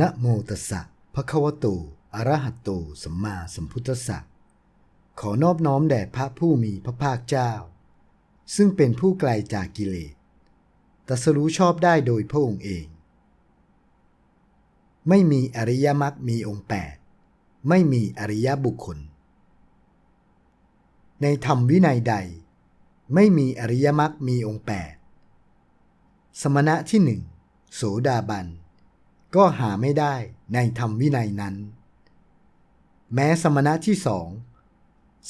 นะโมตัสสะภะคะวะโตอะระหะโตสัมมาสัมพุทธัสสะขอนอบน้อมแด่พระผู้มีพระภาคเจ้า ซึ่งเป็นผู้ไกลจากกิเลสตัสรู้ชอบได้โดยพระองค์เอง ไม่มีอริยมรรคมีองค์แปดไม่มีอริยบุคคล ในธรรมวินัยใด ไม่มีอริยมรรคมีองค์แปดสมณะที่หนึ่งโสดาบัน ก็หาไม่ได้ในธรรมวินัยนั้น แม้สมณะที่สอง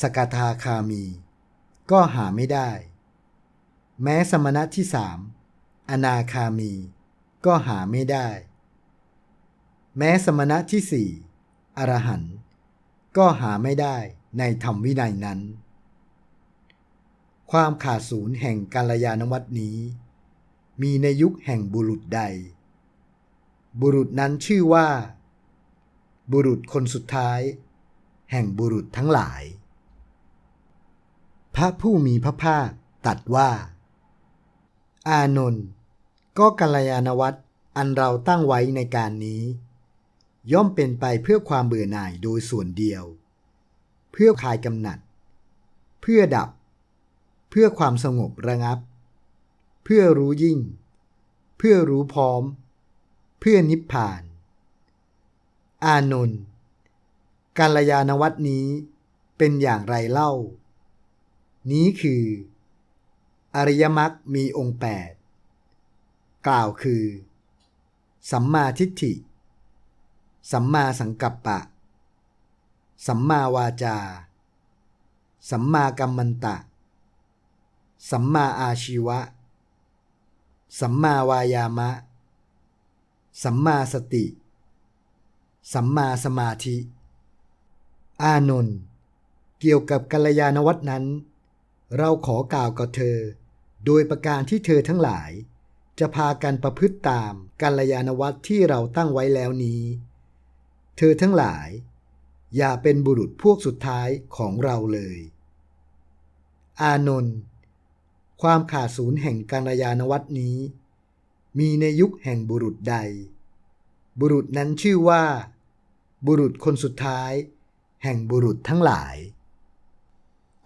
สกทาคามี ก็หาไม่ได้ แม้สมณะที่สามอนาคามี ก็หาไม่ได้ แม้สมณะที่สี่อรหันต์ก็หาไม่ได้ในธรรมวินัยนั้น ความขาดศูนย์แห่งกาลยานวัตนี้ มีในยุคแห่งบุรุษใด บุรุษนั้นชื่อว่า บุรุษคนสุดท้าย แห่งบุรุษทั้งหลาย พระผู้มีพระภาคตรัดว่า อานนท์ก็กัลยาณวัตรอันเราตั้งไว้ในการนี้ ย่อมเป็นไปเพื่อความเบื่อหน่ายโดยส่วนเดียว เพื่อคลายกำหนัด เพื่อดับ เพื่อความสงบระงับ เพื่อรู้ยิ่ง เพื่อรู้พร้อม พื่อนิพพาน อานนท์กัลยาณวัตนี้เป็นอย่างไรเล่า นี้คือ อริยมรรคมีองค์แปดกล่าวคือ สัมมาทิฏฐิ สัมมาสังกัปปะ สัมมาวาจา สัมมากัมมันตะ สัมมาอาชีวะ สัมมาวายามะ สัมมาสติ สัมมาสมาธิ อานนท์เกี่ยวกับกัลยาณวัตรนั้น เราขอกล่าวกับเธอ โดยประการที่เธอทั้งหลาย จะพากันประพฤติตามกัลยาณวัตรที่เราตั้งไว้แล้วนี้ เธอทั้งหลาย อย่าเป็นบุรุษพวกสุดท้ายของเราเลย อานนท์ความขาดศูนย์แห่งกัลยาณวัตรนี้ มีในยุคแห่งบุรุษใด บุรุษนั้นชื่อว่า บุรุษคนสุดท้าย แห่งบุรุษทั้งหลาย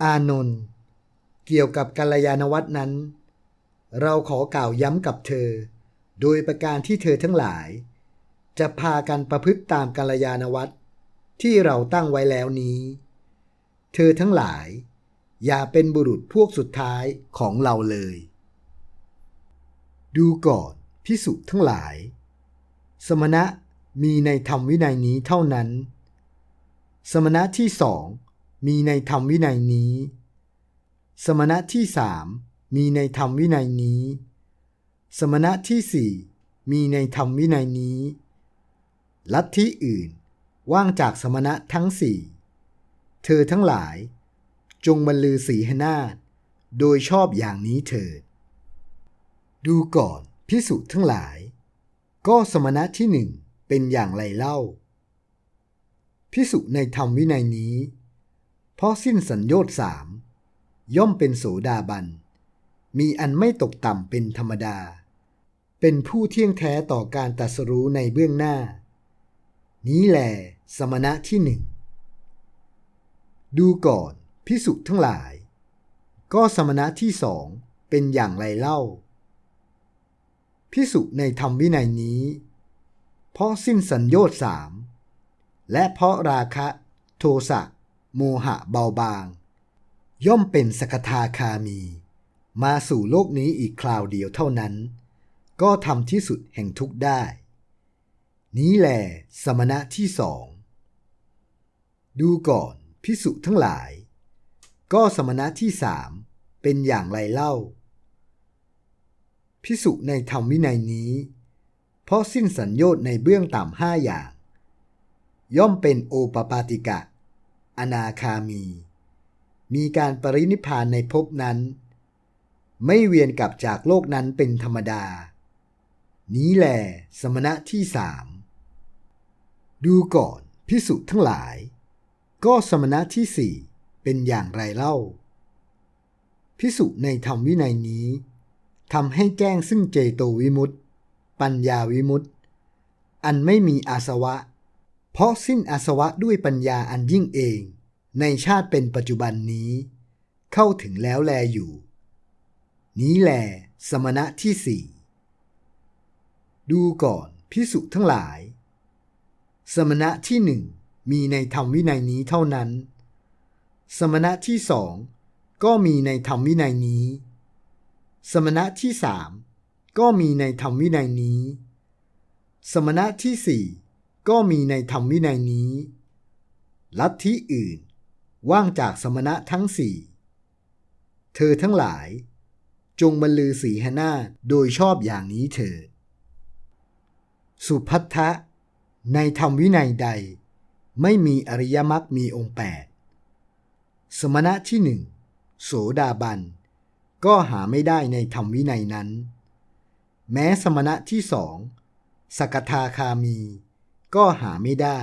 อานนท์เกี่ยวกับกัลยาณวัตนั้น เราขอกล่าวย้ำกับเธอ โดยประการที่เธอทั้งหลาย จะพากันประพฤติตามกัลยาณวัตที่เราตั้งไว้แล้วนี้ เธอทั้งหลาย อย่าเป็นบุรุษพวกสุดท้ายของเราเลย ดูก่อน พิสุทั้งหลาย สมณะมีในธรรมวินัยนี้เท่านั้น สมณะที่สองมีในธรรมวินัยนี้ สมณะที่สามมีในธรรมวินัยนี้ สมณะที่สี่มีในธรรมวินัยนี้ ลัทธิอื่นว่างจากสมณะทั้งสี่เธอทั้งหลาย จงบรรลือสีหนาฏโดยชอบอย่างนี้เถิด ดูก่อน พิสุทั้งหลาย ก็สมณะที่หนึ่งเป็นอย่างไรเล่า พิสุในธรรมวินัยนี้ เพราะสิ้นสัญญต์สามย่อมเป็นโสดาบัน มีอันไม่ตกต่ำเป็นธรรมดา เป็นผู้เที่ยงแท้ต่อการตัสรู้ในเบื้องหน้า นี้แหลสมณะที่หนึ่ง ดูก่อนพิสุทั้งหลาย ก็สมณะที่สองเป็นอย่างไรเล่า พิสุในธรรมวินัยนี้ เพราะสิ้นสัญญต์สามและเพราะราคะ โทสะ โมหะเบาบาง ย่อมเป็นสกทาคามี มาสู่โลกนี้อีกคราวเดียวเท่านั้น ก็ทำที่สุดแห่งทุกได้ นี้แหลสมณะที่สอง ดูก่อนพิสุทั้งหลาย ก็สมณะที่สามเป็นอย่างไรเล่า พิสุในธรรมวินัยนี้ เพราะสิ้นสัญญต์ในเบื้องต่ำห้าอย่าง ย่อมเป็นโอปปาติกะ อนาคามี มีการปรินิพพานในภพนั้น ไม่เวียนกลับจากโลกนั้นเป็นธรรมดา นี้แหลสมณะที่สามดูก่อนพิสุทั้งหลาย ก็สมณะที่สี่เป็นอย่างไรเล่าพิสุในธรรมวินัยนี้ ทำให้แจ้งซึ่งเจโตวิมุตติ ปัญญาวิมุตติ อันไม่มีอาสวะ เพราะสิ้นอาสวะด้วยปัญญาอันยิ่งเอง ในชาติเป็นปัจจุบันนี้ เข้าถึงแล้วแลอยู่ นี้แล สมณะที่สี่ดูก่อนพิสุทั้งหลาย สมณะที่หนึ่งมีในธรรมวินัยนี้เท่านั้น สมณะที่สองก็มีในธรรมวินัยนี้ สมณะที่สามก็มีในธรรมวินัยนี้ สมณะที่สี่ก็มีในธรรมวินัยนี้ ลัทธิอื่น ว่างจากสมณะทั้งสี่ เธอทั้งหลาย จงบรรลือสีหนาโดยชอบอย่างนี้เถิด สุพัทธะ ในธรรมวินัยใด ไม่มีอริยมรรคมีองค์แปด สมณะที่หนึ่งโสดาบัน ก็หาไม่ได้ในธรรมวินัยนั้น แม้สมณะที่สองสกทาคามี ก็หาไม่ได้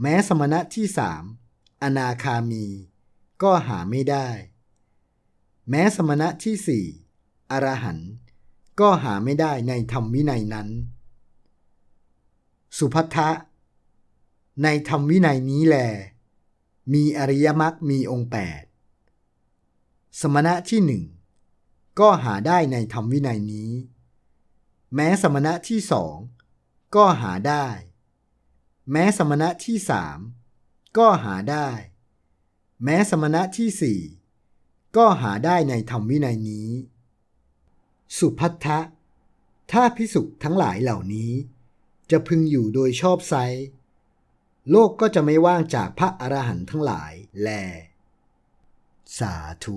แม้สมณะที่สามอนาคามี ก็หาไม่ได้ แม้สมณะที่สี่อรหันต์ก็หาไม่ได้ในธรรมวินัยนั้น สุพัทธะในธรรมวินัยนี้แล มีอริยมรรคมีองค์แปด สมณะที่หนึ่งก็หาได้ในธรรมวินัยนี้ แม้สมณะที่สองก็หาได้ แม้สมณะที่สามก็หาได้ แม้สมณะที่สี่ก็หาได้ในธรรมวินัยนี้ สุพัทธะถ้าพิสุทั้งหลายเหล่านี้ จะพึงอยู่โดยชอบไซโลกก็จะไม่ว่างจากพระอรหันต์ทั้งหลายแล สาธุ